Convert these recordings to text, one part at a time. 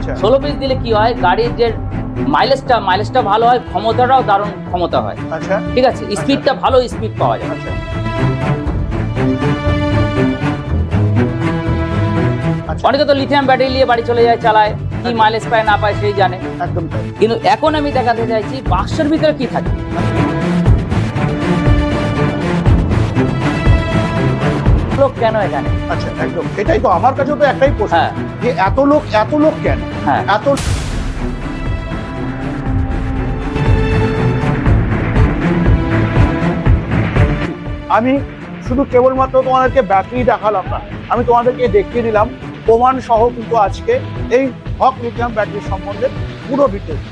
আচ্ছা। ষোলো পিস দিলে কি হয়? গাড়ির যে মাইলেজটা মাইলেজটা ভালো হয় ক্ষমতাটাও দারুণ ক্ষমতা হয়। আচ্ছা। ঠিক আছে? স্পিডটা ভালো স্পিড পাওয়া যায়। আচ্ছা। আচ্ছা। অনেকে তো লিথিয়াম ব্যাটারি নিয়ে বাড়ি চলে যায় চালায়। কি মাইলেজ পায় না পায় সেই জানে। একদম কিন্তু এখন আমি দেখাতে চাইছি বাক্সের ভিতরে কি থাকে? লোক কেন এখানে? আচ্ছা একদম। এটাই তো আমার কাছেও তো একটাই প্রশ্ন হ্যাঁ। যে এত লোক এত লোক কেন? হ্যাঁ। এত আমি শুধু কেবলমাত্র তোমাদেরকে ব্যাটারি দেখালাম না আমি তোমাদেরকে দেখিয়ে দিলাম প্রমাণ সহ কিন্তু আজকে এই হক লিথিয়াম ব্যাটারি সম্বন্ধে পুরো ডিটেলস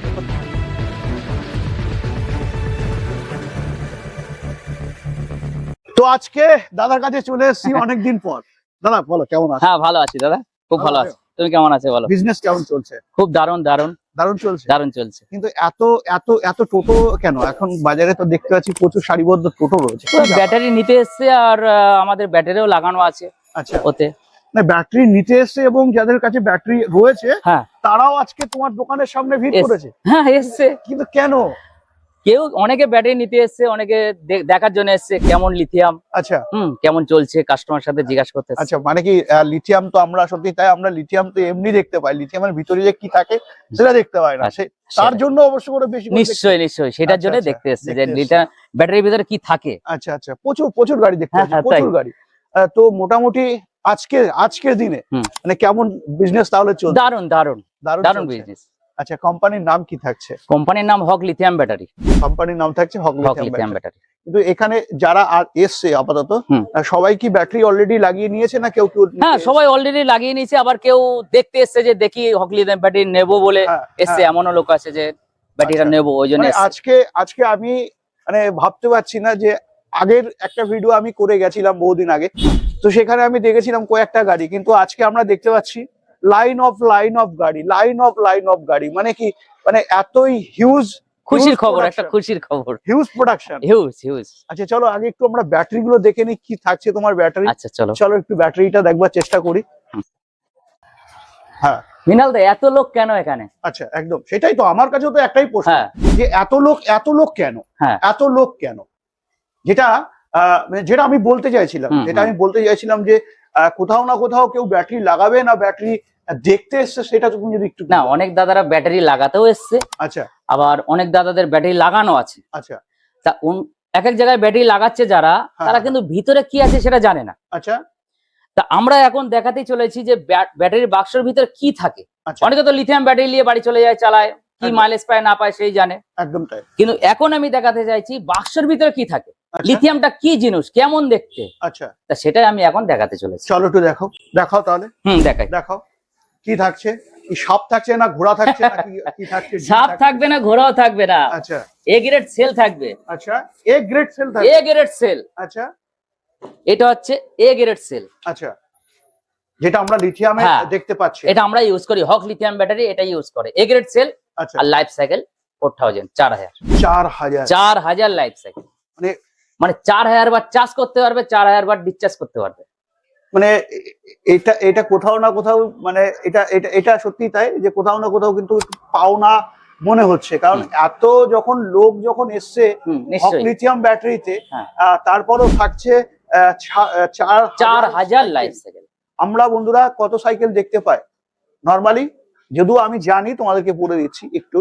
তো আজকে দাদার কাছে চলে এসেছি অনেকদিন পর। দাদা বলো কেমন আছে? হ্যাঁ ভালো আছি দাদা। খুব ভালো। আছি। তুমি কেমন আছো বলো? বিজনেস কেমন চলছে? খুব দারুণ দারুণ। দারুণ চলছে? দারুণ চলছে। কিন্তু এত এত এত টোটো কেন? এখন বাজারে তো দেখতে পাচ্ছি প্রচুর সারিবদ্ধ টোটো রয়েছে। ব্যাটারি নিতে এসছে আর আমাদের ব্যাটারিও লাগানো আছে আচ্ছা। ওতে। না ব্যাটারি নিতে এসছে এবং যাদের কাছে ব্যাটারি রয়েছে হ্যাঁ। তারাও আজকে তোমার দোকানের সামনে ভিড় করেছে। হ্যাঁ এসছে। কিন্তু কেন? কেউ অনেকে ব্যাটারি নিতে এসছে অনেকে দেখার জন্য এসছে কেমন লিথিয়াম আচ্ছা। হুম কেমন চলছে কাস্টমার সাথে জিজ্ঞাসা করতে আচ্ছা মানে কি লিথিয়াম তো আমরা সত্যি তাই আমরা লিথিয়াম তো এমনি দেখতে পাই। লিথিয়ামের ভিতরে যে কি থাকে সেটা দেখতে পাই না। আচ্ছা, তার জন্য অবশ্য করে বেশি নিশ্চয়ই নিশ্চয়ই সেটার আচ্ছা, জন্য আচ্ছা, দেখতে এসছে যে লিটার ব্যাটারির ভিতরে কি থাকে। আচ্ছা আচ্ছা প্রচুর প্রচুর গাড়ি দেখতে হ্যাঁ, হ্যাঁ, প্রচুর গাড়ি। তো মোটামুটি আজকে আজকের দিনে। মানে কেমন বিজনেস তাহলে চলছে? দারুণ দারুণ দারুণ বিজনেস আচ্ছা কোম্পানির নাম কি থাকছে? কোম্পানির নাম হক লিথিয়াম ব্যাটারি। কোম্পানির নাম থাকছে হক লিথিয়াম ব্যাটারি। কিন্তু এখানে যারা আর এসছে আপাতত সবাই কি ব্যাটারি অলরেডি লাগিয়ে নিয়েছে না কেউ কেউ হ্যাঁ সবাই অলরেডি লাগিয়ে নিয়েছে আবার কেউ দেখতে এসছে যে দেখি হক লিথিয়াম ব্যাটারি নেব বলে হ্যাঁ, এসছে হ্যাঁ। এমনও লোক আছে যে ব্যাটারিটা আচ্ছা। নেব ওই জন্য মানে আজকে আজকে আমি মানে ভাবতে পারছি না যে আগের একটা ভিডিও আমি করে গেছিলাম বহুদিন আগে। তো সেখানে আমি দেখেছিলাম কয়েকটা গাড়ি কিন্তু আজকে আমরা দেখতে পাচ্ছি লাইন অফ লাইন অফ গাড়ি লাইন অফ লাইন অফ গাড়ি মানে কি মানে এতই হিউজ খুশির খবর একটা খুশির খবর। হিউজ প্রোডাকশন হিউজ হিউজ আচ্ছা চলো আগে একটু আমরা ব্যাটারি গুলো দেখে নিই কি থাকছে তোমার ব্যাটারি আচ্ছা চলো। চলো একটু ব্যাটারিটা দেখবার চেষ্টা করি। হ্যাঁ। মৃণাল দা এত লোক কেন এখানে? আচ্ছা একদম। সেটাই তো আমার কাছেও তো একটাই প্রশ্ন হ্যাঁ। যে এত লোক এত লোক কেন? হ্যাঁ। এত লোক কেন? যেটা আহ, মানে যেটা আমি বলতে চাইছিলাম যেটা আমি বলতে চাইছিলাম যে কোথাও না কোথাও কেউ ব্যাটারি লাগাবে না ব্যাটারি দেখতে এসছে সেটা তুমি যদি একটু না অনেক দাদারা ব্যাটারি লাগাতেও এসছে। আচ্ছা। আবার অনেক দাদাদের ব্যাটারি লাগানো আছে। আচ্ছা। তা এক এক জায়গায় ব্যাটারি লাগাচ্ছে যারা হ্যাঁ। তারা কিন্তু ভিতরে কি আছে সেটা জানে না। আচ্ছা। তা আমরা এখন দেখাতেই চলেছি যে ব্যাট- ব্যাটারির বাক্সের ভিতরে কি থাকে। আচ্ছা। অনেকে তো লিথিয়াম ব্যাটারি নিয়ে বাড়ি চলে যায় চালায়। কি মাইলেজ পায় না পায় সেই জানে। একদম তাই কিন্তু এখন আমি দেখাতে চাইছি বাক্সের ভিতরে কি থাকে। লিথিয়ামটা কি জিনিস? কেমন দেখতে? আচ্ছা। তা সেটাই আমি এখন দেখাতে চলেছি। চলো একটু দেখো। দেখাও তাহলে। হুম দেখাই। দেখাও। কি থাকছে? সাপ থাকছে না ঘোড়া থাকছে না কি কি থাকছে? সাপ থাকবে না ঘোড়াও থাকবে না। আচ্ছা। এ গ্রেড সেল থাকবে। আচ্ছা। A grade cell A grade cell. আচ্ছা। এটা হচ্ছে এ গ্রেড সেল। আচ্ছা। যেটা আমরা লিথিয়ামে হ্যাঁ। দেখতে পাচ্ছি। এটা আমরা ইউজ করি। হক লিথিয়াম ব্যাটারি এটা ইউজ করে। এ গ্রেড সেল আচ্ছা। আর লাইফ সাইকেল ফোর থাউজেন্ড চার হাজার। চার হাজার। চার হাজার লাইফ সাইকেল। মানে মানে চার হাজার বার চার্জ করতে পারবে চার হাজার বার ডিসচার্জ করতে পারবে। মানে এটা এটা কোথাও না কোথাও মানে এটা এটা এটা সত্যি তাই যে কোথাও না কোথাও কিন্তু পাওনা মনে হচ্ছে। কারণ এত যখন লোক যখন এসছে লিথিয়াম ব্যাটারিতে হ্যাঁ। তারপরও থাকছে চার চার হাজার লাইফ সাইকেল আমরা বন্ধুরা কত সাইকেল দেখতে পাই? নর্মালি যদিও আমি জানি তোমাদেরকে বলে দিচ্ছি একটু।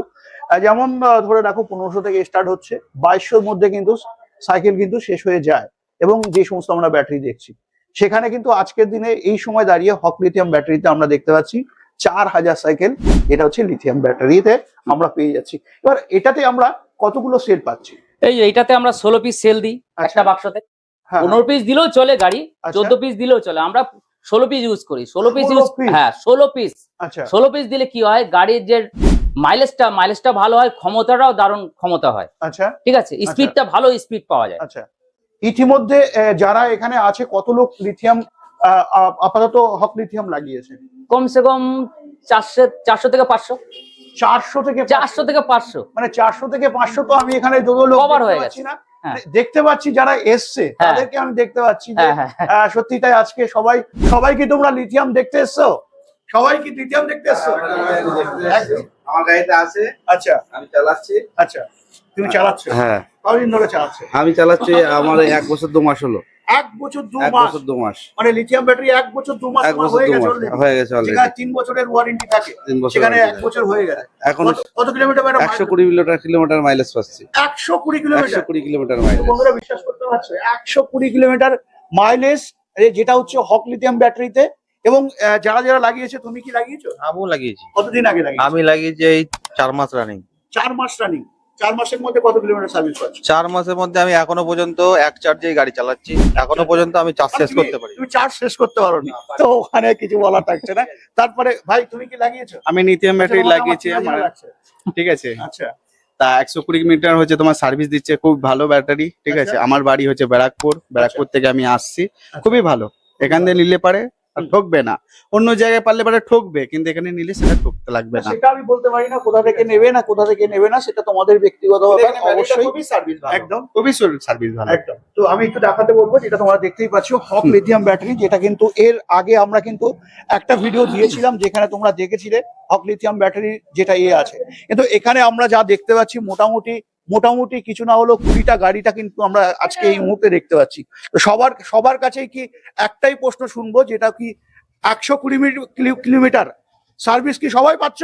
যেমন ধরে রাখো পনেরোশো থেকে স্টার্ট হচ্ছে বাইশশোর মধ্যে কিন্তু সাইকেল কিন্তু শেষ হয়ে যায় এবং যে সমস্ত আমরা ব্যাটারি দেখছি। সেখানে কিন্তু আজকের দিনে এই সময় দাঁড়িয়ে হক লিথিয়াম ব্যাটারিতে আমরা দেখতে পাচ্ছি চার হাজার সাইকেল এটা হচ্ছে লিথিয়াম ব্যাটারিতে আমরা পেয়ে যাচ্ছি। এবার এটাতে আমরা কতগুলো সেল পাচ্ছি? এই এইটাতে আমরা ষোলো পিস সেল দিই আচ্ছা। একটা বাক্সতে হ্যাঁ পনেরো পিস দিলেও চলে গাড়ি আচ্ছা। চোদ্দ পিস দিলেও চলে। আমরা ষোলো পিস ইউজ করি। ষোলো পিস ইউজ? হ্যাঁ ষোলো পিস আচ্ছা। ষোলো পিস দিলে কি হয়? গাড়ির যে মাইলেজটা মাইলেজটা ভালো হয় ক্ষমতাটাও দারুণ ক্ষমতা হয়। আচ্ছা। ঠিক আছে? স্পিডটা ভালো স্পিড পাওয়া যায়। আচ্ছা। ইতিমধ্যে যারা এখানে আছে কত লোক লিথিয়াম আপাতত হক লিথিয়াম লাগিয়েছে? কমসে কম চারশো চারশো থেকে পাঁচশো। চারশো থেকে চারশো থেকে পাঁচশো। মানে চারশো থেকে পাঁচশো তো আমি এখানে যত লোক দেখতে হয়ে পাচ্ছি না। হ্যাঁ। দেখতে পাচ্ছি যারা এসছে হ্যাঁ। তাদেরকে আমি দেখতে পাচ্ছি যে হ্যাঁ সত্যি তাই আজকে সবাই সবাই কি তোমরা লিথিয়াম দেখতে এসছো? সবাই কি লিথিয়াম দেখতে আসছো। আমার গাড়িতে আছে। আচ্ছা। আমি চালাচ্ছি। আচ্ছা। তুমি চালাচ্ছো? হ্যাঁ। কতদিন ধরে চালাচ্ছ? আমি চালাচ্ছি আমার এই এক বছর দু মাস হলো। এক বছর দু মাস? দু মাস। মানে লিথিয়াম ব্যাটারি এক বছর দু মাস হয়ে গেছে মাস। হয়ে গেছে অলরেডি তিন বছরের ওয়ারেন্টি থাকে তিন বছর সেখানে এক বছর হয়ে গেছে। এখন কত- কিলোমিটার একশো কুড়ি কিলোমিটার কিলোমিটার মাইলেজ পাচ্ছি। একশো কুড়ি একশো কিলোমিটার মাইলেজ বিশ্বাস করতে পারছ একশো কুড়ি কিলোমিটার মাইলেজ যেটা হচ্ছে হক লিথিয়াম ব্যাটারিতে এবং যারা যারা লাগিয়েছে তুমি কি লাগিয়েছো? আমিও লাগিয়েছি। কতদিন আগে লাগিয়েছো? আমি লাগিয়েছি এই চার মাস রানিং চার মাস রানিং চার মাসের মধ্যে কত কিলোমিটার সার্ভিস পাচ্ছ? চার মাসের মধ্যে আমি এখনও পর্যন্ত এক চার্জে গাড়ি চালাচ্ছি। এখনও পর্যন্ত আমি চার্জ শেষ করতে পারি। তুমি চার্জ শেষ করতে পারো নি। তো ওখানে কিছু বলা থাকছে না। তারপরে ভাই তুমি কি লাগিয়েছো? আমি লিথিয়াম ব্যাটারি আচ্ছা, লাগিয়েছি আমার। আমার ঠিক আছে। আচ্ছা। তা একশো কুড়ি মিটার হচ্ছে তোমার সার্ভিস দিচ্ছে খুব ভালো ব্যাটারি ঠিক আছে। আচ্ছা। আমার বাড়ি হচ্ছে ব্যারাকপুর। ব্যারাকপুর থেকে আমি আসছি। খুবই ভালো। এখান থেকে নিলে পারে ঠকবে না। অন্য জায়গায় পারলে পারে ঠকবে কিন্তু এখানে নিলে সেটা ঠকতে লাগবে না। সেটা আমি বলতে পারি না কোথা থেকে নেবে না কোথা থেকে নেবে না সেটা তোমাদের ব্যক্তিগত অবশ্যই সার্ভিস একদম। খুবই সার্ভিস ভালো। একদম। তো আমি একটু দেখাতে বলব যেটা তোমরা দেখতেই পাচ্ছ হক লিথিয়াম ব্যাটারি যেটা কিন্তু এর আগে আমরা কিন্তু একটা ভিডিও দিয়েছিলাম যেখানে তোমরা দেখেছিলে হক লিথিয়াম ব্যাটারি যেটা এ আছে। কিন্তু এখানে আমরা যা দেখতে পাচ্ছি মোটামুটি মোটামুটি কিছু না হলেও কুড়িটা গাড়িটা কিন্তু আমরা আজকে এই মুহূর্তে দেখতে পাচ্ছি। তো সবার সবার কাছেই কি একটাই প্রশ্ন শুনব যেটা কি একশো কুড়ি কিলোমিটার সার্ভিস কি সবাই পাচ্ছ?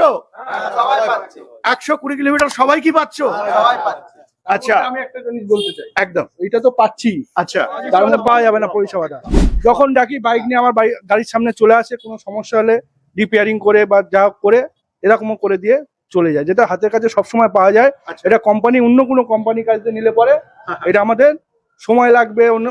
একশো কুড়ি কিলোমিটার সবাই কি পাচ্ছ? আচ্ছা। আমি একটা জিনিস বলতে চাই। একদম। এটা তো পাচ্ছি। আচ্ছা। তার মধ্যে পাওয়া যাবে না পরিষেবাটা। যখন ডাকি বাইক নিয়ে আমার গাড়ির সামনে চলে আসে কোনো সমস্যা হলে রিপেয়ারিং করে বা যা করে এরকমও করে দিয়ে চলে যায় যেটা হাতের কাছে সবসময় পাওয়া যায়। আচ্ছা। এটা কোম্পানি অন্য কোনো কোম্পানির কাছে নিলে পরে এটা আমাদের সময় লাগবে অন্য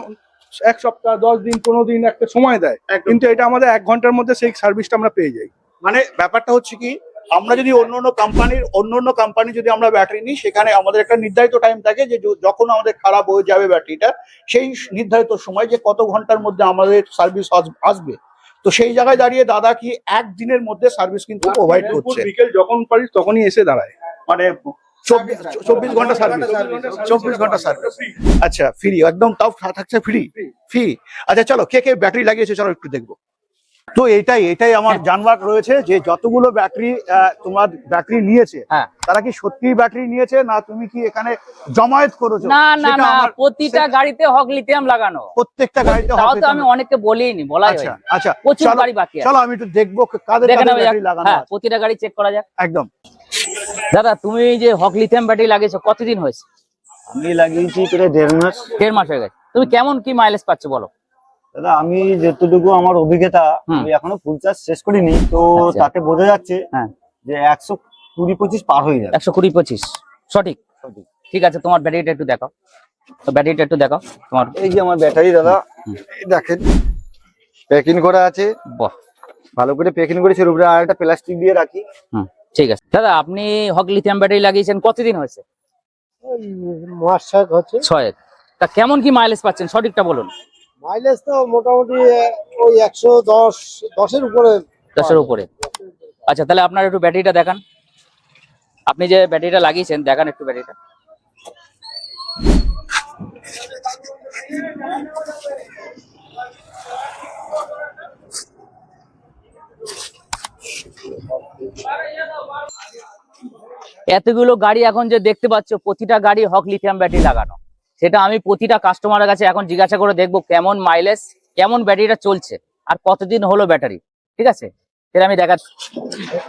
এক সপ্তাহ দশ দিন পনেরো দিন একটা সময় দেয়। কিন্তু এটা আমাদের এক ঘণ্টার মধ্যে সেই সার্ভিসটা আমরা পেয়ে যাই। মানে ব্যাপারটা হচ্ছে কি আমরা যদি অন্য অন্য কোম্পানির অন্য অন্য কোম্পানি যদি আমরা ব্যাটারি নিই সেখানে আমাদের একটা নির্ধারিত টাইম থাকে যে যখন আমাদের খারাপ হয়ে যাবে ব্যাটারিটা সেই নির্ধারিত সময় যে কত ঘণ্টার মধ্যে আমাদের সার্ভিস আসবে। তো সেই জায়গায় দাঁড়িয়ে দাদা কি একদিনের মধ্যে সার্ভিস কিন্তু প্রোভাইড করছে? বিকেল যখন পারিস তখনই এসে দাঁড়ায়। মানে চব্বিশ চব্বিশ ঘণ্টা সার্ভিস চব্বিশ ঘণ্টা সার্ভিস আচ্ছা ফ্রি একদম তাও থাকছে ফ্রি ফ্রি আচ্ছা চলো কে কে ব্যাটারি লাগিয়েছে চলো একটু দেখব। তো এটাই এটাই আমার জানবার রয়েছে যে যতগুলো ব্যাটারি তোমার ব্যাটারি নিয়েছে হ্যাঁ। তারা কি সত্যি ব্যাটারি নিয়েছে না তুমি কি এখানে জমায়েত করেছ? না না না প্রতিটা গাড়িতে হক লিথিয়াম লাগানো। প্রত্যেকটা গাড়িতে হবে তো আমি অনেককে বলিনি বলাই আচ্ছা আচ্ছা প্রচুর গাড়ি বাকি আছে। চলো আমি একটু দেখব কাদের কাদের ব্যাটারি লাগানো হ্যাঁ আছে। প্রতিটা গাড়ি চেক করা যাক। একদম। দাদা তুমি যে হক লিথিয়াম ব্যাটারি লাগিয়েছো কতদিন হয়েছে? আমি লাগিয়েছি প্রায় দেড় মাস। দেড় মাস হয়ে গেছে। তুমি কেমন কি মাইলেজ পাচ্ছ বলো? দাদা আমি যতটুকু আমার অভিজ্ঞতা আমি এখনও ফুল চার্জ শেষ করিনি তো আচ্ছা। তাতে বোঝা যাচ্ছে হ্যাঁ। যে একশো কুড়ি পঁচিশ পার হয়ে যাবে একশো কুড়ি পঁচিশ। সঠিক। ঠিক আছে তোমার ব্যাটারিটা একটু দেখাও। তো ব্যাটারিটা একটু দেখাও তোমার। এই যে আমার ব্যাটারি দাদা দেখেন প্যাকিং করা আছে। বাহ। ভালো করে প্যাকিং করেছে উপরে আর একটা প্লাস্টিক দিয়ে রাখি। হুম ঠিক আছে। দাদা আপনি হক লিথিয়াম ব্যাটারি লাগিয়েছেন কতদিন হয়েছে? মাস ছয়েক হচ্ছে। ছয়েক। তা কেমন কি মাইলেজ পাচ্ছেন? সঠিকটা বলুন। মাইলেজ তো মোটামুটি ওই একশো দশ, দশের উপরে। দশের উপরে। আচ্ছা তাহলে আপনার একটু ব্যাটারিটা দেখান। আপনি যে ব্যাটারিটা লাগিয়েছেন, দেখান একটু ব্যাটারিটা। এতগুলো গাড়ি এখন যে দেখতে পাচ্ছ, প্রতিটা গাড়ি হক লিথিয়াম ব্যাটারি লাগানো। সেটা আমি প্রতিটা কাস্টমারের কাছে এখন জিজ্ঞাসা করে দেখব কেমন মাইলেজ কেমন ব্যাটারিটা চলছে আর কতদিন হলো ব্যাটারি ঠিক আছে? সেটা আমি দেখা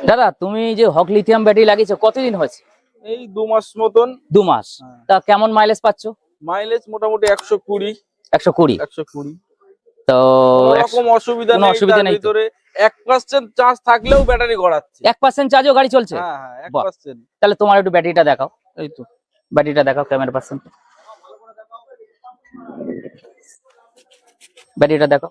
দাদা তুমি যে হক লিথিয়াম ব্যাটারি লাগিয়েছো কতদিন হয়েছে? এই দু মাস মতন। দু মাস। তা কেমন মাইলেজ পাচ্ছ? মাইলেজ মোটামুটি একশো কুড়ি। একশো কুড়ি? একশো কুড়ি। তো কোনো একশো- রকম অসুবিধা নেই অসুবিধা নেই ভিতরে এক পার্সেন্ট চার্জ থাকলেও ব্যাটারি গড়াচ্ছে। এক পার্সেন্ট চার্জও গাড়ি চলছে? হ্যাঁ হ্যাঁ। তাহলে তোমার একটু ব্যাটারিটা দেখাও। এই তো ব্যাটারিটা দেখাও ক্যামেরা পার্সেন্ট ব্যাটারিটা দেখো।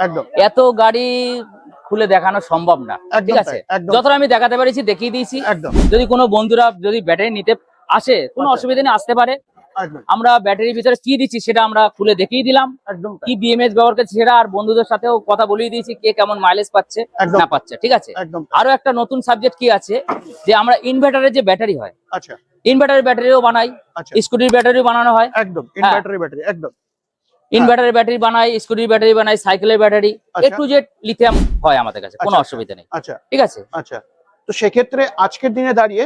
একদম। এত গাড়ি খুলে দেখানো সম্ভব না ঠিক আছে? যতটা আমি দেখাতে পেরেছি দেখিয়ে দিয়েছি। একদম। যদি কোনো বন্ধুরা যদি ব্যাটারি নিতে আসে কোনো। অসুবিধা নেই আসতে পারে। আমরা ব্যাটারির ভিতরে কি দিচ্ছি সেটা আমরা খুলে দেখিয়ে দিলাম। একদম। কি বিএমএস ব্যবহার করছে সেটা আর বন্ধুদের সাথেও কথা বলিয়ে দিয়েছি কে কেমন মাইলেজ পাচ্ছে না পাচ্ছে ঠিক আছে? আরও একটা নতুন সাবজেক্ট কি আছে যে আমরা ইনভার্টারের যে ব্যাটারি হয় আচ্ছা। ইনভার্টার ব্যাটারিও বানাই আচ্ছা। স্কুটির ব্যাটারিও বানানো হয়। একদম ইনভার্টারি ব্যাটারি একদম। ইনভার্টারের ব্যাটারি বানাই স্কুটির ব্যাটারি বানাই সাইকেলের ব্যাটারি আচ্ছা। একটু জেড লিথিয়াম হয় আমাদের কাছে কোনো আচ্ছা, অসুবিধা নেই আচ্ছা। ঠিক আছে? আচ্ছা। তো সেক্ষেত্রে আজকের দিনে দাঁড়িয়ে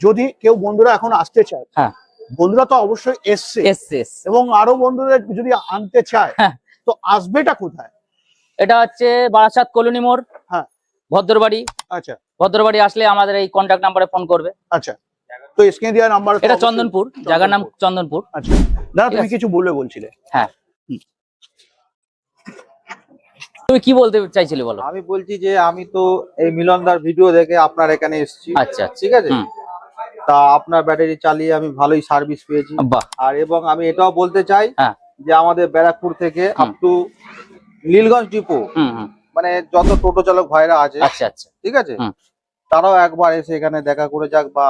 যদি কেউ বন্ধুরা এখন আসতে চায় হ্যাঁ। বন্ধুরা তো অবশ্যই এসছে। এস এস এবং আরও বন্ধুরা যদি আনতে চায় হ্যাঁ। তো আসবেটা কোথায়? এটা হচ্ছে বারাসাত কলোনি মোড় হ্যাঁ। ভদ্রবাড়ি। আচ্ছা। ভদ্রবাড়ি আসলে আমাদের এই কন্ট্যাক্ট নাম্বারে ফোন করবে। আচ্ছা। তো স্ক্রিনে দেওয়া নাম্বার এটা চন্দনপুর জায়গার নাম চন্দনপুর। আচ্ছা। দাদা তুমি কিছু বলে বলছিলে। হ্যাঁ। তুমি কি বলতে চাইছিলে বলো? আমি বলছি যে আমি তো এই মিলনদার ভিডিও দেখে আপনার এখানে এসেছি। আচ্ছা আচ্ছা। ঠিক আছে। তা আপনার ব্যাটারি চালিয়ে আমি ভালোই সার্ভিস পেয়েছি। আর এবং আমি এটাও বলতে চাই হ্যাঁ। যে আমাদের ব্যারাকপুর থেকে। আপ টু নীলগঞ্জ ডিপো মানে যত টোটো চালক ভাইরা আছে আচ্ছা আচ্ছা। ঠিক আছে? তারাও একবার এসে এখানে দেখা করে যাক বা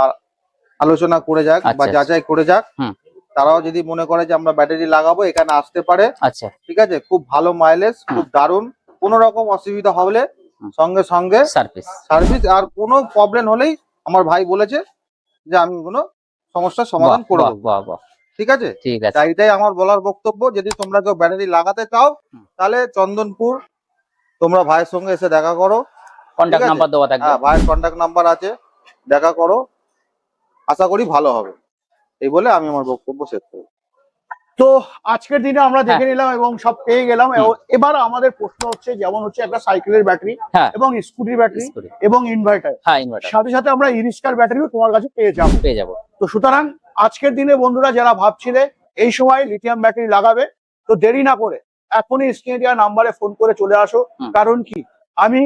আলোচনা করে যাক বা আচ্ছা, আচ্ছা। যাচাই করে যাক। হুম। তারাও যদি মনে করে যে আমরা ব্যাটারি লাগাবো এখানে আসতে পারে। আচ্ছা। ঠিক আছে? খুব ভালো মাইলেজ খুব দারুণ। কোনো রকম অসুবিধা হলে সঙ্গে সঙ্গে সার্ভিস সার্ভিস আর কোনো প্রবলেম হলেই আমার ভাই বলেছে যে আমি কোনো সমস্যার সমাধান করে দেবো। বাহ বাহ। ঠিক আছে? ঠিক আছে। এটাই আমার বলার বক্তব্য যদি তোমরা কেউ ব্যাটারি লাগাতে চাও তাহলে চন্দনপুর তোমরা ভাইয়ের সঙ্গে এসে দেখা করো। কন্ট্যাক্ট নাম্বার দেওয়া থাকবে। হ্যাঁ ভাইয়ের কন্ট্যাক্ট নাম্বার আছে। দেখা করো। আশা করি ভালো হবে। এই বলে আমি আমার বক্তব্য শেষ করি তো আজকের দিনে আমরা দেখে নিলাম এবং সব পেয়ে গেলাম। হ্যাঁ। এবার আমাদের প্রশ্ন হচ্ছে যেমন হচ্ছে একটা সাইকেলের ব্যাটারি হ্যাঁ। এবং স্কুটির ব্যাটারি এবং ইনভার্টার। হ্যাঁ সাথে সাথে আমরা ইরিস্কার ব্যাটারিও তোমার কাছে পেয়ে যাব। পেয়ে যাব। তো সুতরাং আজকের দিনে বন্ধুরা যারা ভাবছিলে এই সময় লিথিয়াম ব্যাটারি লাগাবে তো দেরি না করে এখনই স্ক্রিনে দেওয়া নাম্বারে ফোন করে চলে আসো। কারণ কি? আমি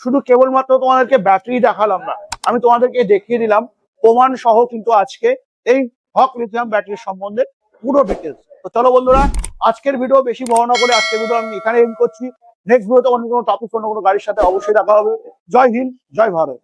শুধু কেবলমাত্র তোমাদেরকে ব্যাটারি দেখালাম না আমি তোমাদেরকে দেখিয়ে দিলাম প্রমাণ সহ কিন্তু আজকে এই হক লিথিয়াম ব্যাটারির সম্বন্ধে পুরো ডিটেলস তো চলো বন্ধুরা, আজকের ভিডিও বেশি বড় না করে আজকের ভিডিও আমি এখানে করছি। নেক্সট ভিডিওতে অন্য কোনো টপিক অন্য কোনো গাড়ির সাথে অবশ্যই দেখা হবে। জয় হিন্দ, জয় ভারত।